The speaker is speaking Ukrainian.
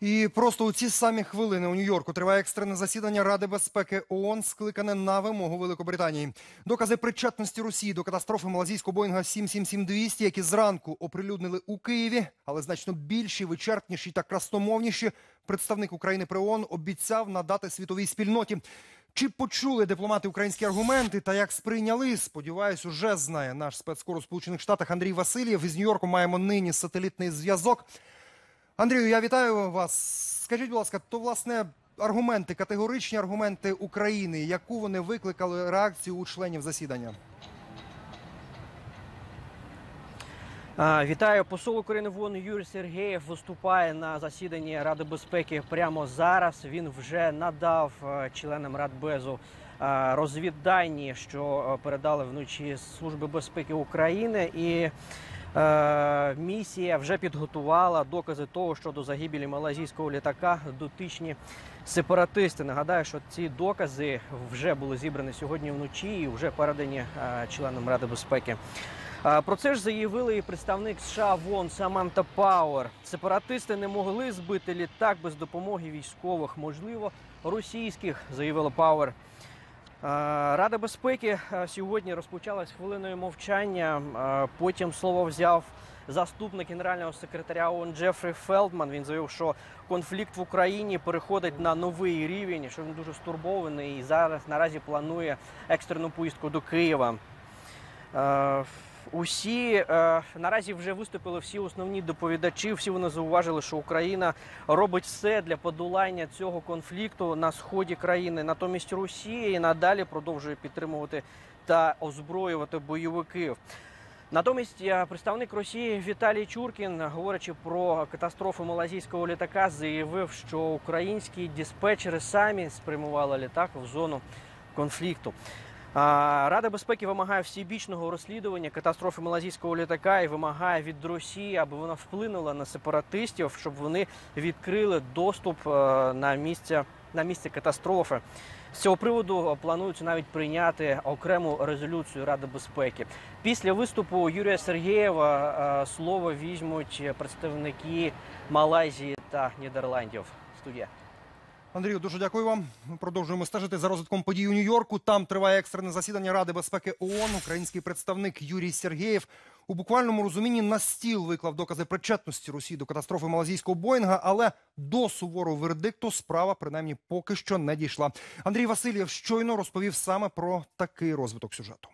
І просто у ці самі хвилини у Нью-Йорку триває екстрене засідання Ради безпеки ООН, скликане на вимогу Великобританії. Докази причетності Росії до катастрофи малазійського Боїнга 777-200, які зранку оприлюднили у Києві, але значно більші, вичерпніші та красномовніші. Представник України при ООН обіцяв надати світовій спільноті. Чи почули дипломати українські аргументи та як сприйняли? Сподіваюсь, уже знає наш спецкор у Сполучених Штатах Андрій Васильєв. Із Нью-Йорку маємо нині сателітний зв'язок. Андрію, я вітаю вас. Скажіть, будь ласка, то власне аргументи, категоричні аргументи України, яку вони викликали реакцію у членів засідання? Вітаю, посол України в ООН Юрій Сергеєв виступає на засіданні Ради безпеки прямо зараз. Він вже надав е, членам Радбезу е, розвіддані, що е, передали вночі Служби безпеки України, і місія вже підготувала докази того, що до загибелі малазійського літака дотичні сепаратисти. Нагадаю, що ці докази вже були зібрані сьогодні вночі і вже передані е, членам Ради безпеки. Про це ж заявили і представник США в ООН Саманта Пауер. Сепаратисти не могли збити літак без допомоги військових, можливо, російських, заявила Пауер. А, Рада безпеки сьогодні розпочалась хвилиною мовчання. Потім слово взяв заступник генерального секретаря ООН Джефрі Фелдман. Він заявив, що конфлікт в Україні переходить на новий рівень, що він дуже стурбований і зараз наразі планує екстрену поїздку до Києва. Усі е, наразі вже виступили всі основні доповідачі. Всі вони зауважили, що Україна робить все для подолання цього конфлікту на сході країни. Натомість Росія і надалі продовжує підтримувати та озброювати бойовиків. Натомість е, представник Росії Віталій Чуркін, говорячи про катастрофу малазійського літака, заявив, що українські диспетчери самі спрямували літак в зону конфлікту. Рада безпеки вимагає всебічного розслідування катастрофи малазійського літака і вимагає від Росії, аби вона вплинула на сепаратистів, щоб вони відкрили доступ е, на місце на місце катастрофи. З цього приводу планують навіть прийняти окрему резолюцію Ради безпеки. Після виступу Юрія Сергєєва е, слово візьмуть представники Малайзії та Нідерландів. Студія. Андрію, дуже дякую вам. Ми продовжуємо стежити за розвитком подій у Нью-Йорку. Там триває екстрене засідання Ради безпеки ООН. Український представник Юрій Сергєєв у буквальному розумінні на стіл виклав докази причетності Росії до катастрофи малазійського Боїнга, але до суворого вердикту справа принаймні поки що не дійшла. Андрій Васильєв щойно розповів саме про такий розвиток сюжету.